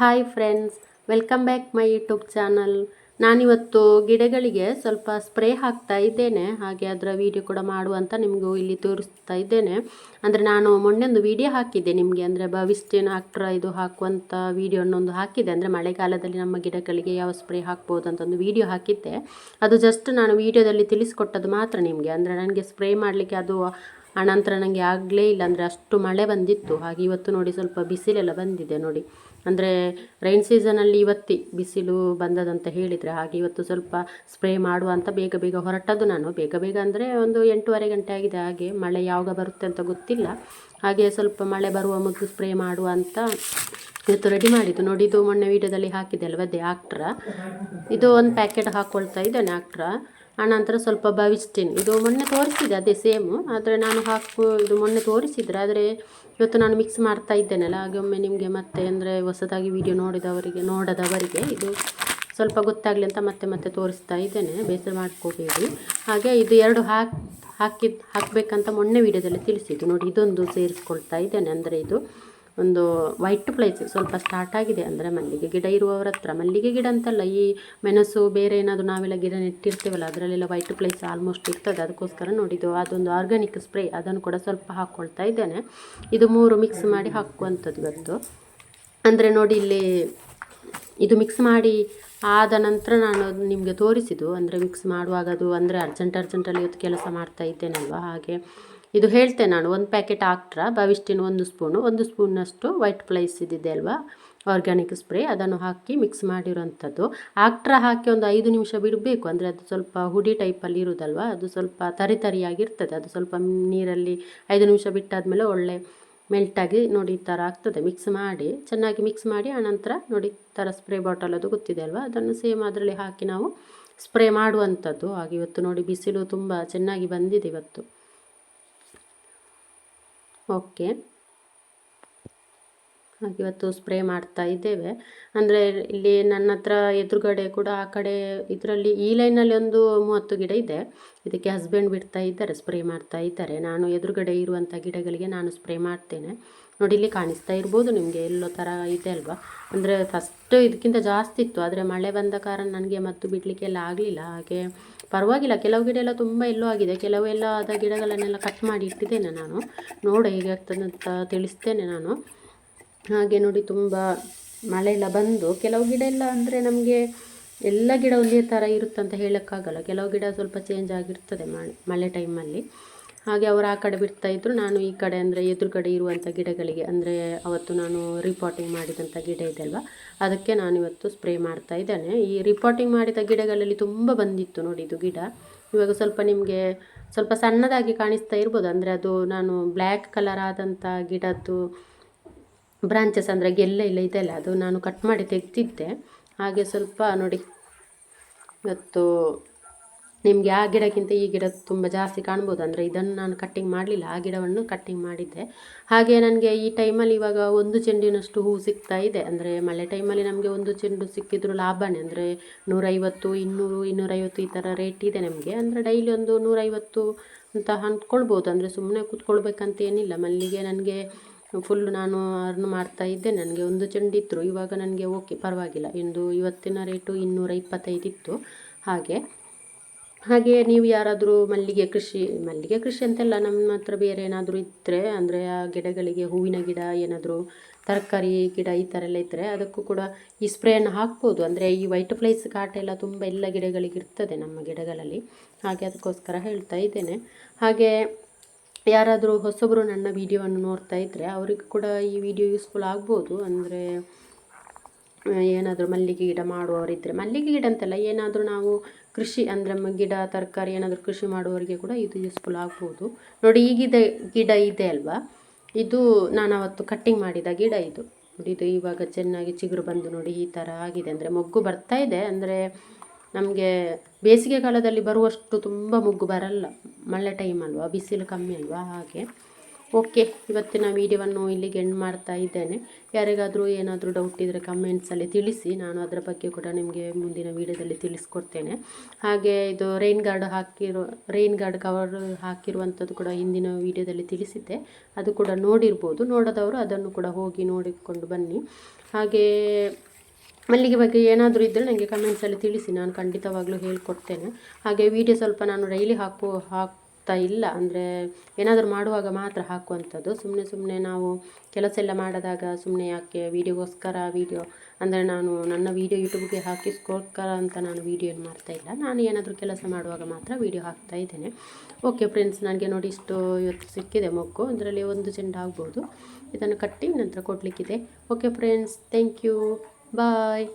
Hi friends welcome back my YouTube channel ನಾನಿವತ್ತು ಗಿಡಗಳಿಗೆ ಸ್ವಲ್ಪ ಸ್ಪ್ರೇ ಹಾಕ್ತಾ ಇದ್ದೇನೆ. ಹಾಗೆ ಅದರ ವಿಡಿಯೋ ಕೂಡ ಮಾಡುವಂತ ನಿಮಗೂ ಇಲ್ಲಿ ತೋರಿಸ್ತಾ ಇದ್ದೇನೆ. ಅಂದರೆ ನಾನು ಮೊನ್ನೆ ಒಂದು ವಿಡಿಯೋ ಹಾಕಿದ್ದೆ ನಿಮಗೆ. ಅಂದರೆ ಭವಿಷ್ಯನ ಆಕ್ಟ್ರ ಇದು ಹಾಕುವಂಥ ವಿಡಿಯೋನೊಂದು ಹಾಕಿದ್ದೆ. ಅಂದರೆ ಮಳೆಗಾಲದಲ್ಲಿ ನಮ್ಮ ಗಿಡಗಳಿಗೆ ಯಾವ ಸ್ಪ್ರೇ ಹಾಕ್ಬೋದು ಅಂತ ಒಂದು ವಿಡಿಯೋ ಹಾಕಿದ್ದೆ. ಅದು ಜಸ್ಟ್ ನಾನು ವಿಡಿಯೋದಲ್ಲಿ ತಿಳಿಸ್ಕೊಟ್ಟದ್ದು ಮಾತ್ರ ನಿಮಗೆ. ಅಂದರೆ ನನಗೆ ಸ್ಪ್ರೇ ಮಾಡಲಿಕ್ಕೆ ಅದು ಆನಂತರ ನನಗೆ ಆಗಲೇ ಇಲ್ಲ. ಅಂದರೆ ಅಷ್ಟು ಮಳೆ ಬಂದಿತ್ತು. ಹಾಗೆ ಇವತ್ತು ನೋಡಿ ಸ್ವಲ್ಪ ಬಿಸಿಲೆಲ್ಲ ಬಂದಿದೆ ನೋಡಿ. ಅಂದರೆ ರೈನ್ ಸೀಸನಲ್ಲಿ ಇವತ್ತಿ ಬಿಸಿಲು ಬಂದದಂತ ಹೇಳಿದರೆ, ಹಾಗೆ ಇವತ್ತು ಸ್ವಲ್ಪ ಸ್ಪ್ರೇ ಮಾಡುವ ಅಂತ ಬೇಗ ಬೇಗ ಹೊರಟದ್ದು ನಾನು. ಬೇಗ ಬೇಗ ಅಂದರೆ ಒಂದು ಎಂಟೂವರೆ ಗಂಟೆ ಆಗಿದೆ. ಹಾಗೆ ಮಳೆ ಯಾವಾಗ ಬರುತ್ತೆ ಅಂತ ಗೊತ್ತಿಲ್ಲ. ಹಾಗೆ ಸ್ವಲ್ಪ ಮಳೆ ಬರುವ ಮೊದಲು ಸ್ಪ್ರೇ ಮಾಡುವ ಅಂತ ಇವತ್ತು ರೆಡಿ ಮಾಡಿದ್ದು. ನೋಡಿ, ಇದು ಮೊನ್ನೆ ವೀಡಿಯೋದಲ್ಲಿ ಹಾಕಿದೆ ಅಲ್ವ ದೇ ಆಕ್ಟ್ರ ಇದು ಒಂದು ಪ್ಯಾಕೆಟ್ ಹಾಕ್ಕೊಳ್ತಾ ಇದ್ದೇನೆ ಆಕ್ಟ್ರ ಆನಂತರ ಸ್ವಲ್ಪ ಭವಿಷ್ಟಿನ್ ಇದು ಮೊನ್ನೆ ತೋರಿಸಿದೆ, ಅದೇ ಸೇಮು ಆದರೆ ನಾನು ಹಾಕು, ಇದು ಮೊನ್ನೆ ತೋರಿಸಿದ್ರೆ, ಆದರೆ ಇವತ್ತು ನಾನು ಮಿಕ್ಸ್ ಮಾಡ್ತಾ ಇದ್ದೇನಲ್ಲ, ಹಾಗೆ ಒಮ್ಮೆ ನಿಮಗೆ ಮತ್ತೆ, ಅಂದರೆ ಹೊಸದಾಗಿ ವಿಡಿಯೋ ನೋಡಿದವರಿಗೆ, ನೋಡದವರಿಗೆ ಇದು ಸ್ವಲ್ಪ ಗೊತ್ತಾಗಲಿ ಅಂತ ಮತ್ತೆ ಮತ್ತೆ ತೋರಿಸ್ತಾ ಇದ್ದೇನೆ. ಬೇಸರ ಮಾಡ್ಕೋಬೇಡಿ. ಹಾಗೆ ಇದು ಎರಡು ಹಾಕಿ, ಹಾಕಿದ್, ಹಾಕಬೇಕಂತ ಮೊನ್ನೆ ವೀಡಿಯೋದಲ್ಲಿ ತಿಳಿಸಿದ್ದು. ನೋಡಿ, ಇದೊಂದು ಸೇರಿಸ್ಕೊಳ್ತಾ ಇದ್ದೇನೆ. ಅಂದರೆ ಇದು ಒಂದು ವೈಟ್ ಪ್ಲೇಸ್ ಸ್ವಲ್ಪ ಸ್ಟಾರ್ಟ್ ಆಗಿದೆ ಅಂದರೆ ಮಲ್ಲಿಗೆ ಗಿಡ ಇರುವವರ ಹತ್ರ. ಮಲ್ಲಿಗೆ ಗಿಡ ಅಂತಲ್ಲ, ಈ ಮೆಣಸು, ಬೇರೆ ಏನಾದರೂ ನಾವೆಲ್ಲ ಗಿಡ ನೆಟ್ಟಿರ್ತೀವಲ್ಲ, ಅದರಲ್ಲೆಲ್ಲ ವೈಟ್ ಪ್ಲೇಸ್ ಆಲ್ಮೋಸ್ಟ್ ಇರ್ತದೆ. ಅದಕ್ಕೋಸ್ಕರ ನೋಡಿದ್ದು, ಅದೊಂದು ಆರ್ಗ್ಯಾನಿಕ್ ಸ್ಪ್ರೇ ಅದನ್ನು ಕೂಡ ಸ್ವಲ್ಪ ಹಾಕ್ಕೊಳ್ತಾ ಇದ್ದೇನೆ. ಇದು ಮೂರು ಮಿಕ್ಸ್ ಮಾಡಿ ಹಾಕುವಂಥದ್ದು ಇವತ್ತು ಅಂದರೆ ನೋಡಿ ಇಲ್ಲಿ ಇದು ಮಿಕ್ಸ್ ಮಾಡಿ ಆದ ನಂತರ ನಾನು ನಿಮಗೆ ತೋರಿಸಿದ್ದು. ಅಂದರೆ ಮಿಕ್ಸ್ ಮಾಡುವಾಗ ಅದು ಅಂದರೆ ಅರ್ಜೆಂಟ್ ಅರ್ಜೆಂಟಲ್ಲಿ ಇವತ್ತು ಕೆಲಸ ಮಾಡ್ತಾ ಇದ್ದೇನಲ್ವ? ಹಾಗೆ ಇದು ಹೇಳ್ತೆ ನಾನು, ಒಂದು ಪ್ಯಾಕೆಟ್ ಆಕ್ಟ್ರ ಬಾವಿಷ್ಟಿನ ಒಂದು ಸ್ಪೂನು. ಒಂದು ಸ್ಪೂನಷ್ಟು ವೈಟ್ ಫ್ಲೈಸ್ ಇದ್ದಿದೆ ಅಲ್ವಾ? Organic spray. ಅದನ್ನು ಹಾಕಿ ಮಿಕ್ಸ್ ಮಾಡಿರೋಂಥದ್ದು. ಆಕ್ಟ್ರ ಹಾಕಿ ಒಂದು ಐದು ನಿಮಿಷ ಬಿಡಬೇಕು. ಅಂದರೆ ಅದು ಸ್ವಲ್ಪ ಹುಡಿ ಟೈಪಲ್ಲಿ ಇರುವುದಲ್ವ ಅದು ಸ್ವಲ್ಪ ತರಿ ತರಿಯಾಗಿರ್ತದೆ ಅದು ಸ್ವಲ್ಪ ನೀರಲ್ಲಿ ಐದು ನಿಮಿಷ ಬಿಟ್ಟಾದಮೇಲೆ ಒಳ್ಳೆ ಮೆಲ್ಟಾಗಿ ನೋಡಿ ಈ ಥರ ಆಗ್ತದೆ. ಮಿಕ್ಸ್ ಮಾಡಿ, ಚೆನ್ನಾಗಿ ಮಿಕ್ಸ್ ಮಾಡಿ, ಆನಂತರ ನೋಡಿ ಈ ಥರ ಸ್ಪ್ರೇ ಬಾಟಲ್ ಅದು ಗೊತ್ತಿದೆ ಅಲ್ವಾ? ಅದನ್ನು ಸೇಮ್ ಅದರಲ್ಲಿ ಹಾಕಿ ನಾವು ಸ್ಪ್ರೇ ಮಾಡುವಂಥದ್ದು. ಹಾಗೆ ಇವತ್ತು ನೋಡಿ ಬಿಸಿಲು ತುಂಬ ಚೆನ್ನಾಗಿ ಬಂದಿದೆ ಇವತ್ತು. ಓಕೆ. ಇವತ್ತು ಸ್ಪ್ರೇ ಮಾಡ್ತಾ ಇದ್ದೇವೆ. ಅಂದರೆ ಇಲ್ಲಿ ನನ್ನ ಹತ್ರ ಎದುರುಗಡೆ ಕೂಡ ಆ ಕಡೆ ಇದರಲ್ಲಿ ಈ ಲೈನಲ್ಲಿ ಒಂದು ಮೂವತ್ತು ಗಿಡ ಇದೆ. ಇದಕ್ಕೆ ಹಸ್ಬೆಂಡ್ ಬಿಡ್ತಾ ಇದ್ದಾರೆ, ಸ್ಪ್ರೇ ಮಾಡ್ತಾ ಇದ್ದಾರೆ. ನಾನು ಎದುರುಗಡೆ ಇರುವಂಥ ಗಿಡಗಳಿಗೆ ನಾನು ಸ್ಪ್ರೇ ಮಾಡ್ತೇನೆ. ನೋಡಿ ಇಲ್ಲಿ ಕಾಣಿಸ್ತಾ ಇರ್ಬೋದು, ನಿಮಗೆ ಎಲ್ಲೋ ಥರ ಇದೆ ಅಲ್ವಾ? ಅಂದರೆ ಫಸ್ಟ್ ಇದಕ್ಕಿಂತ ಜಾಸ್ತಿ ಇತ್ತು, ಆದರೆ ಮಳೆ ಬಂದ ಕಾರಣ ನನಗೆ ಮತ್ತು ಬಿಡಲಿಕ್ಕೆಲ್ಲ ಆಗಲಿಲ್ಲ. ಹಾಗೆ ಪರವಾಗಿಲ್ಲ, ಕೆಲವು ಗಿಡ ಎಲ್ಲ ತುಂಬ ಎಲ್ಲೋ ಆಗಿದೆ. ಕೆಲವು ಎಲ್ಲ ಆದ ಗಿಡಗಳನ್ನೆಲ್ಲ ಕಟ್ ಮಾಡಿ ಇಟ್ಟಿದ್ದೇನೆ ನಾನು. ನೋಡು ಹೇಗೆ ಆಗ್ತದೆ ಅಂತ ತಿಳಿಸ್ತೇನೆ ನಾನು. ಹಾಗೆ ನೋಡಿ ತುಂಬ ಮಳೆ ಎಲ್ಲ ಬಂದು, ಕೆಲವು ಗಿಡ ಎಲ್ಲ ಅಂದರೆ ನಮಗೆ ಎಲ್ಲ ಗಿಡ ಒಂದೇ ಥರ ಇರುತ್ತಂತ ಹೇಳೋಕ್ಕಾಗಲ್ಲ. ಕೆಲವು ಗಿಡ ಸ್ವಲ್ಪ ಚೇಂಜ್ ಆಗಿರ್ತದೆ ಮಳೆ ಮಳೆ ಟೈಮಲ್ಲಿ ಹಾಗೆ ಅವರು ಆ ಕಡೆ ಬಿಡ್ತಾ ಇದ್ದರು ನಾನು ಈ ಕಡೆ ಅಂದರೆ ಎದುರುಗಡೆ ಇರುವಂಥ ಗಿಡಗಳಿಗೆ, ಅಂದರೆ ಅವತ್ತು ನಾನು ರಿಪೋರ್ಟಿಂಗ್ ಮಾಡಿದಂಥ ಗಿಡ ಇದೆ ಅಲ್ವಾ? ಅದಕ್ಕೆ ನಾನು ಇವತ್ತು ಸ್ಪ್ರೇ ಮಾಡ್ತಾ ಇದ್ದೇನೆ. ಈ ರಿಪೋರ್ಟಿಂಗ್ ಮಾಡಿದ ಗಿಡಗಳಲ್ಲಿ ತುಂಬ ಬಂದಿತ್ತು ನೋಡಿ ಇದು ಗಿಡ. ಇವಾಗ ಸ್ವಲ್ಪ ನಿಮಗೆ ಸ್ವಲ್ಪ ಸಣ್ಣದಾಗಿ ಕಾಣಿಸ್ತಾ ಇರ್ಬೋದು. ಅಂದರೆ ಅದು ನಾನು ಬ್ಲ್ಯಾಕ್ ಕಲರ್ ಆದಂಥ ಗಿಡದ್ದು ಬ್ರಾಂಚಸ್ ಅಂದರೆ ಗೆಲ್ಲ ಇಲ್ಲ ಇದೆಲ್ಲ. ಅದು ನಾನು ಕಟ್ ಮಾಡಿ ತೆಗೆದಿದ್ದೆ. ಹಾಗೆ ಸ್ವಲ್ಪ ನೋಡಿ, ಇವತ್ತು ನಿಮಗೆ ಆ ಗಿಡಕ್ಕಿಂತ ಈ ಗಿಡ ತುಂಬ ಜಾಸ್ತಿ ಕಾಣ್ಬೋದು. ಅಂದರೆ ಇದನ್ನು ನಾನು ಕಟ್ಟಿಂಗ್ ಮಾಡಲಿಲ್ಲ. ಆ ಗಿಡವನ್ನು ಕಟ್ಟಿಂಗ್ ಮಾಡಿದ್ದೆ. ಹಾಗೆ ನನಗೆ ಈ ಟೈಮಲ್ಲಿ ಇವಾಗ ಒಂದು ಚೆಂಡಿನಷ್ಟು ಹೂ ಸಿಗ್ತಾ ಇದೆ. ಅಂದರೆ ಮಳೆ ಟೈಮಲ್ಲಿ ನಮಗೆ ಒಂದು ಚೆಂಡು ಸಿಕ್ಕಿದ್ರು ಲಾಭನೇ. ಅಂದರೆ ನೂರೈವತ್ತು, ಇನ್ನೂರು, ಇನ್ನೂರೈವತ್ತು ಈ ಥರ ರೇಟ್ ಇದೆ ನಮಗೆ. ಅಂದರೆ ಡೈಲಿ ಒಂದು ನೂರೈವತ್ತು ಅಂತ ಅಂದ್ಕೊಳ್ಬೋದು. ಅಂದರೆ ಸುಮ್ಮನೆ ಕೂತ್ಕೊಳ್ಬೇಕಂತ ಏನಿಲ್ಲ ಮಲ್ಲಿಗೆ ನನಗೆ ಫುಲ್ ನಾನು ಅರ್ನ್ ಮಾಡ್ತಾ ಇದ್ದೆ. ನನಗೆ ಒಂದು ಚೆಂಡಿತ್ತು. ಇವಾಗ ನನಗೆ ಓಕೆ ಪರವಾಗಿಲ್ಲ. ಇಂದು ಇವತ್ತಿನ ರೇಟು ಇನ್ನೂರ ಇಪ್ಪತ್ತೈದು ಇತ್ತು. ಹಾಗೆ. ಹಾಗೆ ನೀವು ಯಾರಾದರೂ ಮಲ್ಲಿಗೆ ಕೃಷಿ ಮಲ್ಲಿಗೆ ಕೃಷಿ ಅಂತೆಲ್ಲ ನಮ್ಮ ಹತ್ರ ಬೇರೆ ಏನಾದರೂ ಇದ್ದರೆ ಅಂದರೆ ಆ ಗಿಡಗಳಿಗೆ ಹೂವಿನ ಗಿಡ, ಏನಾದರೂ ತರಕಾರಿ ಗಿಡ ಈ ಥರ ಎಲ್ಲ ಇದ್ದರೆ ಅದಕ್ಕೂ ಕೂಡ ಈ ಸ್ಪ್ರೇಯನ್ನು ಹಾಕ್ಬೋದು. ಅಂದರೆ ಈ ವೈಟ್ ಫ್ಲೈಸ್ ಕಾಟ ಎಲ್ಲ ತುಂಬ ಎಲ್ಲ ಗಿಡಗಳಿಗೆ ಇರ್ತದೆ ನಮ್ಮ ಗಿಡಗಳಲ್ಲಿ. ಹಾಗೆ ಅದಕ್ಕೋಸ್ಕರ ಹೇಳ್ತಾ ಇದ್ದೇನೆ. ಹಾಗೆ ಯಾರಾದರೂ ಹೊಸಬರು ನನ್ನ ವೀಡಿಯೋವನ್ನು ನೋಡ್ತಾ ಇದ್ದರೆ ಅವ್ರಿಗೆ ಕೂಡ ಈ ವಿಡಿಯೋ ಯೂಸ್ಫುಲ್ ಆಗ್ಬೋದು. ಅಂದರೆ ಏನಾದರೂ ಮಲ್ಲಿಗೆ ಗಿಡ ಮಾಡುವವರಿದ್ದರೆ ಮಲ್ಲಿಗೆ ಗಿಡ ಅಂತಲ್ಲ, ಏನಾದರೂ ನಾವು ಕೃಷಿ ಅಂದರೆ ಗಿಡ, ತರಕಾರಿ ಏನಾದರೂ ಕೃಷಿ ಮಾಡುವವರಿಗೆ ಕೂಡ ಇದು ಯೂಸ್ಫುಲ್ ಆಗ್ಬೋದು. ನೋಡಿ, ಈಗಿದೆ ಗಿಡ ಇದೆ ಅಲ್ವಾ? ಇದು ನಾನು ಅವತ್ತು ಕಟ್ಟಿಂಗ್ ಮಾಡಿದ ಗಿಡ ಇದು. ನೋಡಿ, ಇದು ಇವಾಗ ಚೆನ್ನಾಗಿ ಚಿಗುರು ಬಂದು ನೋಡಿ, ಈ ಥರ ಆಗಿದೆ. ಅಂದರೆ ಮೊಗ್ಗು ಬರ್ತಾ ಇದೆ. ಅಂದರೆ ನಮಗೆ ಬೇಸಿಗೆ ಕಾಲದಲ್ಲಿ ಬರುವಷ್ಟು ತುಂಬ ಮೊಗ್ಗು ಬರಲ್ಲ. ಮಳೆ ಟೈಮ್ ಅಲ್ವಾ? ಬಿಸಿಲು ಕಮ್ಮಿ ಅಲ್ವಾ? ಹಾಗೆ. ಓಕೆ ಇವತ್ತಿನ ವಿಡಿಯೋವನ್ನು ಇಲ್ಲಿಗೆ ಎಂಡ್ ಮಾಡ್ತಾ ಇದ್ದೇನೆ. ಯಾರಿಗಾದರೂ ಏನಾದರೂ ಡೌಟ್ ಇದ್ದರೆ ಕಮೆಂಟ್ಸಲ್ಲಿ ತಿಳಿಸಿ, ನಾನು ಅದರ ಬಗ್ಗೆ ಕೂಡ ನಿಮಗೆ ಮುಂದಿನ ವೀಡಿಯೋದಲ್ಲಿ ತಿಳಿಸ್ಕೊಡ್ತೇನೆ. ಹಾಗೆ ಇದು ರೈನ್ ಗಾರ್ಡ್ ಹಾಕಿರೋ ರೈನ್ ಗಾರ್ಡ್ ಕವರ್ ಹಾಕಿರುವಂಥದ್ದು ಕೂಡ ಹಿಂದಿನ ವೀಡಿಯೋದಲ್ಲಿ ತಿಳಿಸಿದ್ದೆ. ಅದು ಕೂಡ ನೋಡಿರ್ಬೋದು, ನೋಡದವರು ಅದನ್ನು ಕೂಡ ಹೋಗಿ ನೋಡಿಕೊಂಡು ಬನ್ನಿ. ಹಾಗೆ ಮಲ್ಲಿಗೆ ಬಗ್ಗೆ ಏನಾದರೂ ಇದ್ದರೆ ನನಗೆ ಕಮೆಂಟ್ಸಲ್ಲಿ ತಿಳಿಸಿ, ನಾನು ಖಂಡಿತವಾಗ್ಲೂ ಹೇಳ್ಕೊಡ್ತೇನೆ. ಹಾಗೆ ವಿಡಿಯೋ ಸ್ವಲ್ಪ ನಾನು ಡೈಲಿ ಹಾಕುವ ಹಾಕ್ತಾ ಇಲ್ಲ. ಅಂದರೆ ಏನಾದರೂ ಮಾಡುವಾಗ ಮಾತ್ರ ಹಾಕುವಂಥದ್ದು. ಸುಮ್ಮನೆ ಸುಮ್ಮನೆ ನಾವು ಕೆಲಸ ಎಲ್ಲ ಮಾಡಿದಾಗ ಸುಮ್ಮನೆ ಯಾಕೆ ವೀಡಿಯೋಗೋಸ್ಕರ ವೀಡಿಯೋ ಅಂದರೆ ನಾನು ನನ್ನ ವೀಡಿಯೋ ಯೂಟ್ಯೂಬ್ಗೆ ಹಾಕಿಸ್ಕೋಸ್ಕರ ಅಂತ ನಾನು ವೀಡಿಯೋ ಮಾಡ್ತಾ ಇಲ್ಲ. ನಾನು ಏನಾದರೂ ಕೆಲಸ ಮಾಡುವಾಗ ಮಾತ್ರ ವೀಡಿಯೋ ಹಾಕ್ತಾ ಇದ್ದೇನೆ. ಓಕೆ ಫ್ರೆಂಡ್ಸ್, ನನಗೆ ನೋಡಿ ಇಷ್ಟು ಇವತ್ತು ಸಿಕ್ಕಿದೆ ಮೊಗ್ಗು. ಅದರಲ್ಲಿ ಒಂದು ಚೆಂಡು ಆಗ್ಬೋದು. ಇದನ್ನು ಕಟ್ಟಿ ನಂತರ ಕೊಡಲಿಕ್ಕಿದೆ. Okay friends, thank you. Bye.